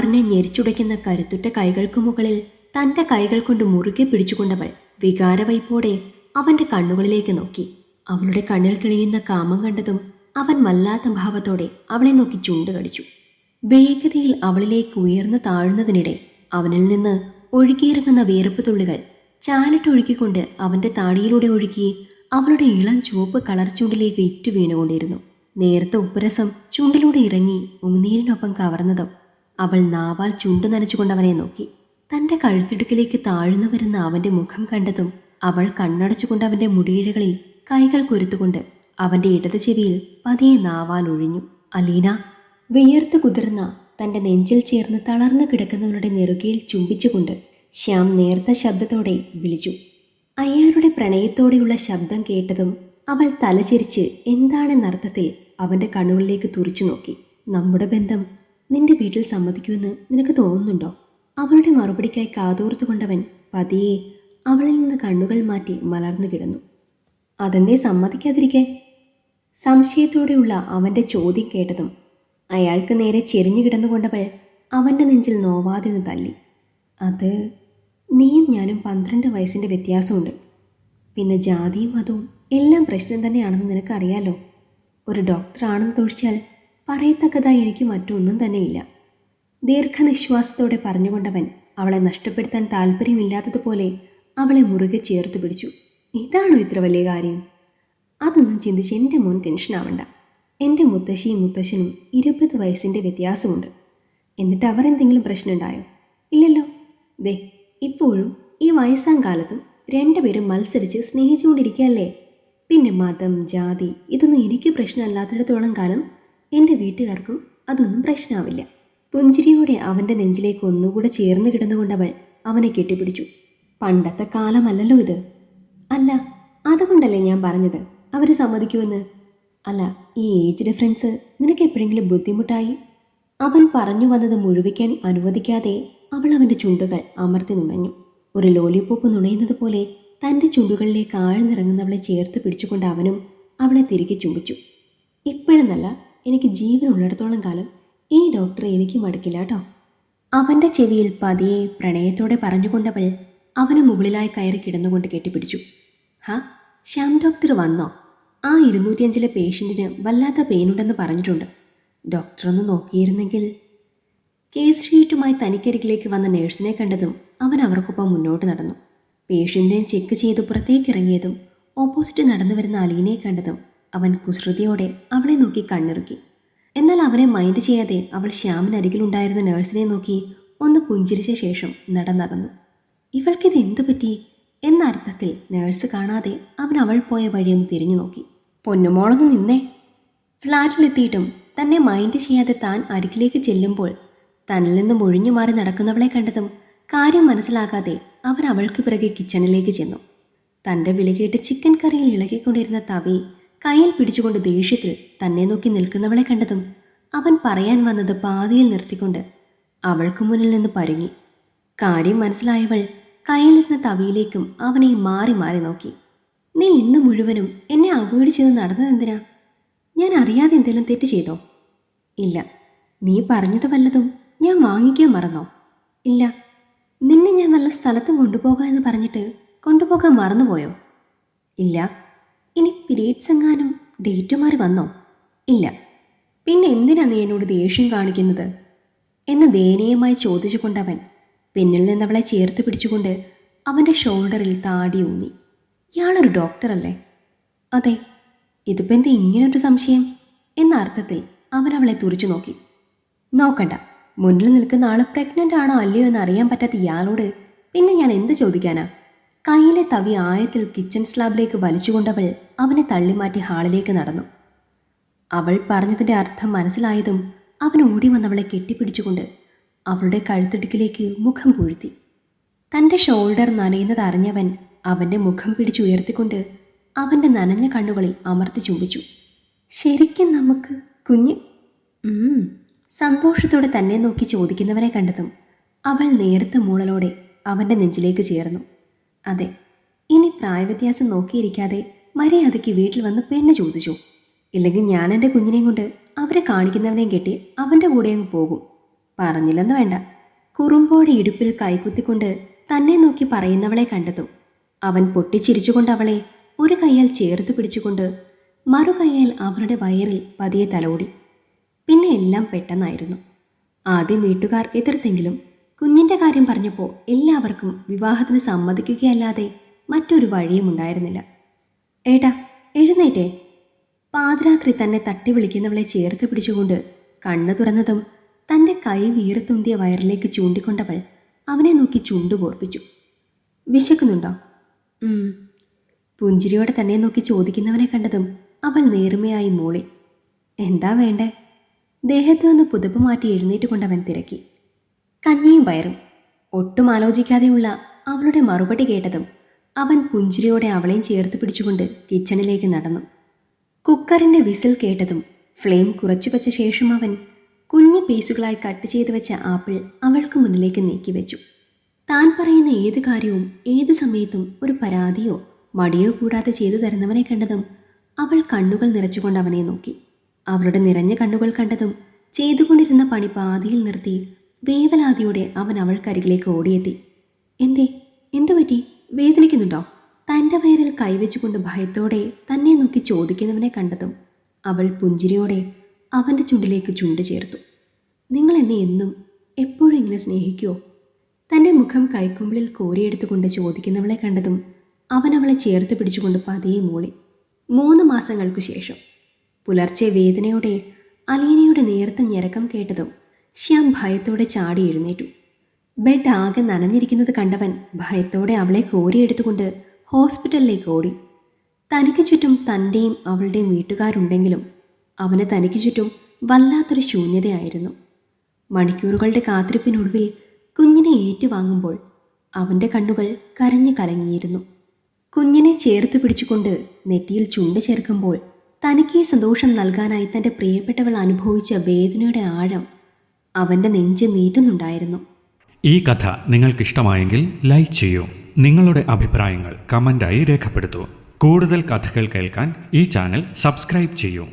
വികാരനെ ഞെരിച്ചുടയ്ക്കുന്ന കരുത്തുറ്റ കൈകൾക്ക് മുകളിൽ തന്റെ കൈകൾ കൊണ്ട് മുറുകെ പിടിച്ചുകൊണ്ടവൾ വികാരവയ്പോടെ അവന്റെ കണ്ണുകളിലേക്ക് നോക്കി. അവളുടെ കണ്ണിൽ തെളിയുന്ന കാമം കണ്ടതും അവൻ വല്ലാത്ത ഭാവത്തോടെ അവളെ നോക്കി ചുണ്ട് കടിച്ചു വേഗതയിൽ അവളിലേക്ക് ഉയർന്നു താഴുന്നതിനിടെ അവനിൽ നിന്ന് ഒഴുകിയിറങ്ങുന്ന വിയർപ്പ് തുള്ളികൾ ചാലിട്ടൊഴുക്കിക്കൊണ്ട് അവന്റെ താടിയിലൂടെ ഒഴുകി അവളുടെ ഇളം ചുവപ്പ് കളർ ചുണ്ടിലേക്ക് ഇറ്റു വീണുകൊണ്ടിരുന്നു. നേരത്തെ ഉപ്പുരസം ചുണ്ടിലൂടെ ഇറങ്ങി ഉമിനീരിനൊപ്പം കവർന്നതും അവൾ നാവാൽ ചുണ്ടു നനച്ചുകൊണ്ട് അവനെ നോക്കി. തന്റെ കഴുത്തിടുക്കിലേക്ക് താഴ്ന്നു വരുന്ന അവന്റെ മുഖം കണ്ടതും അവൾ കണ്ണടച്ചുകൊണ്ട് അവന്റെ മുടിയിഴകളിൽ കൈകൾ കൊരുത്തുകൊണ്ട് അവന്റെ ഇടത് ചെവിയിൽ പതിയെ നാവാൽ ഒഴിഞ്ഞു. അലീന വിയർത്ത് കുതിർന്ന തന്റെ നെഞ്ചിൽ ചേർന്ന് തളർന്നു കിടക്കുന്നവരുടെ നെറുകയിൽ ചുംബിച്ചുകൊണ്ട് ശ്യാം നേർത്ത ശബ്ദത്തോടെ വിളിച്ചു. അയ്യാരുടെ പ്രണയത്തോടെയുള്ള ശബ്ദം കേട്ടതും അവൾ തലചിരിച്ച് എന്താണെന്നർത്ഥത്തിൽ അവന്റെ കണ്ണുകളിലേക്ക് തുറിച്ചു നോക്കി. നമ്മുടെ ബന്ധം നിന്റെ വീട്ടിൽ സമ്മതിക്കുമെന്ന് നിനക്ക് തോന്നുന്നുണ്ടോ? അവളുടെ മറുപടിക്കായി കാതോർത്തുകൊണ്ടവൻ പതിയെ അവളിൽ നിന്ന് കണ്ണുകൾ മാറ്റി മലർന്നു കിടന്നു. അതെന്തേ സമ്മതിക്കാതിരിക്കാൻ? സംശയത്തോടെയുള്ള അവന്റെ ചോദ്യം കേട്ടതും അയാൾക്ക് നേരെ ചെരിഞ്ഞു കിടന്നുകൊണ്ടവൾ അവന്റെ നെഞ്ചിൽ നോവാതെ നിന്ന് തല്ലി. അത് നീയും ഞാനും പന്ത്രണ്ട് വയസ്സിന്റെ വ്യത്യാസമുണ്ട്. പിന്നെ ജാതിയും മതവും എല്ലാം പ്രശ്നം തന്നെയാണെന്ന് നിനക്കറിയാലോ? ഒരു ഡോക്ടറാണെന്ന് തൊഴിച്ചാൽ പറയത്തക്കതായി എനിക്ക് മറ്റൊന്നും തന്നെയില്ല. ദീർഘനിശ്വാസത്തോടെ പറഞ്ഞുകൊണ്ടവൻ അവളെ നഷ്ടപ്പെടുത്താൻ താല്പര്യമില്ലാത്തതുപോലെ അവളെ മുറുകെ ചേർത്ത് പിടിച്ചു. ഇതാണോ ഇത്ര വലിയ കാര്യം? അതൊന്നും ചിന്തിച്ച് എന്റെ മോൻ ടെൻഷൻ ആവണ്ട. എന്റെ മുത്തശ്ശിയും മുത്തശ്ശനും ഇരുപത് വയസ്സിന്റെ വ്യത്യാസമുണ്ട്. എന്നിട്ട് അവർ എന്തെങ്കിലും പ്രശ്നമുണ്ടായോ ഇല്ലല്ലോ. ദേ ഇപ്പോഴും ഈ വയസ്സാം കാലത്തും രണ്ടുപേരും മത്സരിച്ച് സ്നേഹിച്ചുകൊണ്ടിരിക്കുകയല്ലേ? പിന്നെ മതം ജാതി ഇതൊന്നും എനിക്ക് പ്രശ്നമല്ലാത്തിടത്തോളം കാലം എന്റെ വീട്ടുകാർക്കും അതൊന്നും പ്രശ്നമാവില്ല പുഞ്ചിരിയോടെ അവന്റെ നെഞ്ചിലേക്ക് ഒന്നുകൂടെ ചേർന്ന് കിടന്നുകൊണ്ടവൾ അവനെ കെട്ടിപ്പിടിച്ചു. പണ്ടത്തെ കാലമല്ലല്ലോ ഇത്. അല്ല അതുകൊണ്ടല്ലേ ഞാൻ പറഞ്ഞത്? അവർ സമ്മതിക്കുമെന്ന്. അല്ല ഈ ഏജ് ഡിഫറൻസ് നിനക്ക് എപ്പോഴെങ്കിലും ബുദ്ധിമുട്ടായി? അവൻ പറഞ്ഞു വന്നത് മുഴുവിക്കാൻ അനുവദിക്കാതെ അവൾ അവന്റെ ചുണ്ടുകൾ അമർത്തി നുണഞ്ഞു. ഒരു ലോലിപ്പോപ്പ് നുണയുന്നത് പോലെ തന്റെ ചുണ്ടുകളിലേക്ക് ആഴ്ന്നിറങ്ങുന്നവളെ ചേർത്ത് പിടിച്ചുകൊണ്ട് അവനും അവളെ തിരികെ ചുംബിച്ചു. ഇപ്പോഴെന്നല്ല എനിക്ക് ജീവനുള്ളിടത്തോളം കാലം ഈ ഡോക്ടറെ എനിക്ക് മടുക്കില്ല കേട്ടോ. അവന്റെ ചെവിയിൽ പതിയെ പ്രണയത്തോടെ പറഞ്ഞുകൊണ്ടവൾ അവന് മുകളിലായി കയറി കിടന്നുകൊണ്ട് കെട്ടിപ്പിടിച്ചു. ഹാ ശ്യാം ഡോക്ടർ വന്നോ? ആ ഇരുന്നൂറ്റിയഞ്ചിലെ പേഷ്യന്റിന് വല്ലാത്ത പെയിനുണ്ടെന്ന് പറഞ്ഞിട്ടുണ്ട്. ഡോക്ടർ ഒന്ന് നോക്കിയിരുന്നെങ്കിൽ കേസ് ഷീറ്റുമായി തനിക്കരികിലേക്ക് വന്ന നേഴ്സിനെ കണ്ടതും അവൻ അവർക്കൊപ്പം മുന്നോട്ട് നടന്നു. പേഷ്യന്റിനെ ചെക്ക് ചെയ്ത് പുറത്തേക്ക് ഇറങ്ങിയതും ഓപ്പോസിറ്റ് നടന്നു വരുന്ന അലീനെ കണ്ടതും അവൻ കുസൃതിയോടെ അവളെ നോക്കി കണ്ണിറുക്കി. എന്നാൽ അവനെ മൈൻഡ് ചെയ്യാതെ അവൾ ശ്യാമിനരികിലുണ്ടായിരുന്ന നേഴ്സിനെ നോക്കി ഒന്ന് പുഞ്ചിരിച്ച ശേഷം നടന്നകന്നു. ഇവൾക്കിത് എന്തു പറ്റി? എന്ന അർത്ഥത്തിൽ നേഴ്സ് കാണാതെ അവൻ അവൾ പോയ വഴിയൊന്ന് തിരിഞ്ഞു നോക്കി. പൊന്നുമോളൊന്ന് നിന്നേ. ഫ്ലാറ്റിലെത്തിയിട്ടും തന്നെ മൈൻഡ് ചെയ്യാതെ താൻ അരികിലേക്ക് ചെല്ലുമ്പോൾ തന്നിൽ നിന്ന് ഒഴിഞ്ഞു മാറി നടക്കുന്നവളെ കണ്ടതും കാര്യം മനസ്സിലാകാതെ അവൻ അവൾക്ക് പിറകെ കിച്ചണിലേക്ക് ചെന്നു. തന്റെ വിളികേട്ട് ചിക്കൻ കറിയിൽ ഇളകിക്കൊണ്ടിരുന്ന തവി കയ്യിൽ പിടിച്ചുകൊണ്ട് ദേഷ്യത്തിൽ തന്നെ നോക്കി നിൽക്കുന്നവളെ കണ്ടതും അവൻ പറയാൻ വന്നത് പാതിയിൽ നിർത്തിക്കൊണ്ട് അവൾക്ക് മുന്നിൽ നിന്ന് പരുങ്ങി. കാര്യം മനസ്സിലായവൾ കയ്യിലിരുന്ന തവിയിലേക്കും അവനെ മാറി മാറി നോക്കി. നീ ഇന്ന് മുഴുവനും എന്നെ അവോയ്ഡ് ചെയ്ത് നടന്നതെന്തിനാ ഞാൻ അറിയാതെ എന്തെങ്കിലും തെറ്റ് ചെയ്തോ? ഇല്ല. നീ പറഞ്ഞത് വല്ലതും ഞാൻ വാങ്ങിക്കാൻ മറന്നോ? ഇല്ല. നിന്നെ ഞാൻ വല്ല സ്ഥലത്തും കൊണ്ടുപോകാം എന്ന് പറഞ്ഞിട്ട് കൊണ്ടുപോകാൻ മറന്നുപോയോ? ഇല്ല. ഇനി പീരീഡ്സ് എങ്ങാനും ഡേറ്റ് മാറി വന്നോ? ഇല്ല. പിന്നെ എന്തിനാ നീ എന്നോട് ദേഷ്യം കാണിക്കുന്നത്? എന്ന് ദയനീയമായി ചോദിച്ചുകൊണ്ടവൻ പിന്നിൽ നിന്നവളെ ചേർത്ത് പിടിച്ചുകൊണ്ട് അവന്റെ ഷോൾഡറിൽ താടി ഊന്നി. ഇയാളൊരു ഡോക്ടറല്ലേ? അതെ ഇതിപ്പോൾ എന്താ ഇങ്ങനൊരു സംശയം? എന്ന അർത്ഥത്തിൽ അവൻ അവളെ തുറിച്ചു നോക്കി. നോക്കണ്ട മുന്നിൽ നിൽക്കുന്ന ആൾ പ്രഗ്നന്റ് ആണോ അല്ലയോ എന്ന് അറിയാൻ പറ്റാത്ത ഇയാളോട് പിന്നെ ഞാൻ എന്ത് ചോദിക്കാനാ? കയ്യിലെ തവി ആയത്തിൽ കിച്ചൺ സ്ലാബിലേക്ക് വലിച്ചുകൊണ്ടവൾ അവനെ തള്ളിമാറ്റി ഹാളിലേക്ക് നടന്നു. അവൾ പറഞ്ഞതിന്റെ അർത്ഥം മനസ്സിലായതും അവൻ ഓടി വന്നവളെ കെട്ടിപ്പിടിച്ചുകൊണ്ട് അവളുടെ കഴുത്തിടുക്കിലേക്ക് മുഖം പൂഴ്ത്തി. തന്റെ ഷോൾഡർ നനയുന്നത് അറിഞ്ഞവൻ അവന്റെ മുഖം പിടിച്ചുയർത്തിക്കൊണ്ട് അവന്റെ നനഞ്ഞ കണ്ണുകളിൽ അമർത്തി ചുംബിച്ചു. ശരിക്കും നമുക്ക് കുഞ്ഞ്. സന്തോഷത്തോടെ തന്നെ നോക്കി ചോദിക്കുന്നവനെ കണ്ടതും അവൾ നേരത്തെ മൂളലോടെ അവന്റെ നെഞ്ചിലേക്ക് ചേർന്നു. അതെ ഇനി പ്രായവ്യത്യാസം നോക്കിയിരിക്കാതെ മര്യാദയ്ക്ക് വീട്ടിൽ വന്ന് പെണ്ണ് ചോദിച്ചു. ഇല്ലെങ്കിൽ ഞാൻ എന്റെ കുഞ്ഞിനെയും കൊണ്ട് അവരെ കാണിക്കുന്നവനെയും കെട്ടി അവന്റെ കൂടെ അങ്ങ് പോകും. പറഞ്ഞില്ലെന്ന് വേണ്ട. കുറുമ്പോടെ ഇടുപ്പിൽ കൈകുത്തിക്കൊണ്ട് തന്നെ നോക്കി പറയുന്നവളെ കണ്ടതും അവൻ പൊട്ടിച്ചിരിച്ചുകൊണ്ട് അവളെ ഒരു കൈയാൽ ചേർത്ത് പിടിച്ചുകൊണ്ട് മറു കൈയാൽ അവരുടെ വയറിൽ പതിയെ തലോടി. പിന്നെ എല്ലാം പെട്ടെന്നായിരുന്നു. ആദ്യം വീട്ടുകാർ എതിർത്തെങ്കിലും കുഞ്ഞിന്റെ കാര്യം പറഞ്ഞപ്പോൾ എല്ലാവർക്കും വിവാഹത്തിന് സമ്മതിക്കുകയല്ലാതെ മറ്റൊരു വഴിയും ഉണ്ടായിരുന്നില്ല. ഏട്ടാ എഴുന്നേറ്റേ. പാതിരാത്രി തന്നെ തട്ടി വിളിക്കുന്നവളെ ചേർത്ത് പിടിച്ചുകൊണ്ട് കണ്ണു തുറന്നതും തന്റെ കൈ വീറത്തുന്തിയ വയറിലേക്ക് ചൂണ്ടിക്കൊണ്ടവൾ അവനെ നോക്കി ചുണ്ടു കോർപ്പിച്ചു വിശക്കുന്നുണ്ടോ. പുഞ്ചിരിയോടെ തന്നെ നോക്കി ചോദിക്കുന്നവനെ കണ്ടതും അവൾ നേർമയായി മൂളി. എന്താ വേണ്ടേ? ദേഹത്തു നിന്ന് പുതുപ്പ് മാറ്റി എഴുന്നേറ്റ് കൊണ്ടവൻ തിരക്കി. കഞ്ഞിയും വയറും ഒട്ടും ആലോചിക്കാതെയുള്ള അവളുടെ മറുപടി കേട്ടതും അവൻ പുഞ്ചിരിയോടെ അവളെയും ചേർത്ത് പിടിച്ചുകൊണ്ട് കിച്ചണിലേക്ക് നടന്നു. കുക്കറിന്റെ വിസിൽ കേട്ടതും ഫ്ലെയിം കുറച്ചു വെച്ച ശേഷം അവൻ കുഞ്ഞു പീസുകളായി കട്ട് ചെയ്ത് വെച്ച ആപ്പിൾ അവൾക്ക് മുന്നിലേക്ക് നീക്കി വെച്ചു. താൻ പറയുന്ന ഏത് കാര്യവും ഏത് സമയത്തും ഒരു പരാതിയോ മടിയോ കൂടാതെ ചെയ്തു തരുന്നവനെ കണ്ടതും അവൾ കണ്ണുകൾ നിറച്ചുകൊണ്ട് അവനെ നോക്കി. അവളുടെ നിറഞ്ഞ കണ്ണുകൾ കണ്ടതും ചെയ്തുകൊണ്ടിരുന്ന പണി പാതിയിൽ നിർത്തി വേവലാതിയോടെ അവൻ അവൾക്കരികിലേക്ക് ഓടിയെത്തി. എന്തേ? എന്തു പറ്റി? വേദനിക്കുന്നുണ്ടോ? തന്റെ വയറിൽ കൈവച്ചുകൊണ്ട് ഭയത്തോടെ തന്നെ നോക്കി ചോദിക്കുന്നവനെ കണ്ടതും അവൾ പുഞ്ചിരിയോടെ അവന്റെ ചുണ്ടിലേക്ക് ചുണ്ട് ചേർത്തു. നിങ്ങൾ എന്നെ എന്നും എപ്പോഴും ഇങ്ങനെ സ്നേഹിക്കുമോ തന്റെ മുഖം കൈക്കുമ്പിളിൽ കോരിയെടുത്തുകൊണ്ട് ചോദിക്കുന്നവളെ കണ്ടതും അവൻ അവളെ ചേർത്ത് പിടിച്ചുകൊണ്ട് പതിയെ മൂളി. മൂന്ന് മാസങ്ങൾക്കു ശേഷം. പുലർച്ചെ വേദനയോടെ അലീനയുടെ നേർത്ത ഞരക്കം കേട്ടതും ശ്യാം ഭയത്തോടെ ചാടി എഴുന്നേറ്റു. ബെഡ് ആകെ നനഞ്ഞിരിക്കുന്നത് കണ്ടവൻ ഭയത്തോടെ അവളെ കോരിയെടുത്തുകൊണ്ട് ഹോസ്പിറ്റലിലേക്ക് ഓടി. തനിക്ക് ചുറ്റും തന്റെയും അവളുടെയും വീട്ടുകാരുണ്ടെങ്കിലും അവന് തനിക്ക് ചുറ്റും വല്ലാത്തൊരു ശൂന്യതയായിരുന്നു. മണിക്കൂറുകളുടെ കാത്തിരിപ്പിനൊടുവിൽ കുഞ്ഞിനെ ഏറ്റുവാങ്ങുമ്പോൾ അവന്റെ കണ്ണുകൾ കരഞ്ഞു കലങ്ങിയിരുന്നു. കുഞ്ഞിനെ ചേർത്ത് പിടിച്ചുകൊണ്ട് നെറ്റിയിൽ ചുണ്ട് ചേർക്കുമ്പോൾ തനിക്ക് സന്തോഷം നൽകാനായി തന്റെ പ്രിയപ്പെട്ടവൾ അനുഭവിച്ച വേദനയുടെ ആഴം അവന്റെ നെഞ്ച് നീറ്റുന്നുണ്ടായിരുന്നു ഈ കഥ നിങ്ങൾക്കിഷ്ടമായെങ്കിൽ ലൈക്ക് ചെയ്യൂ. നിങ്ങളുടെ അഭിപ്രായങ്ങൾ കമന്റായി രേഖപ്പെടുത്തൂ. കൂടുതൽ കഥകൾ കേൾക്കാൻ ഈ ചാനൽ സബ്സ്ക്രൈബ് ചെയ്യൂ.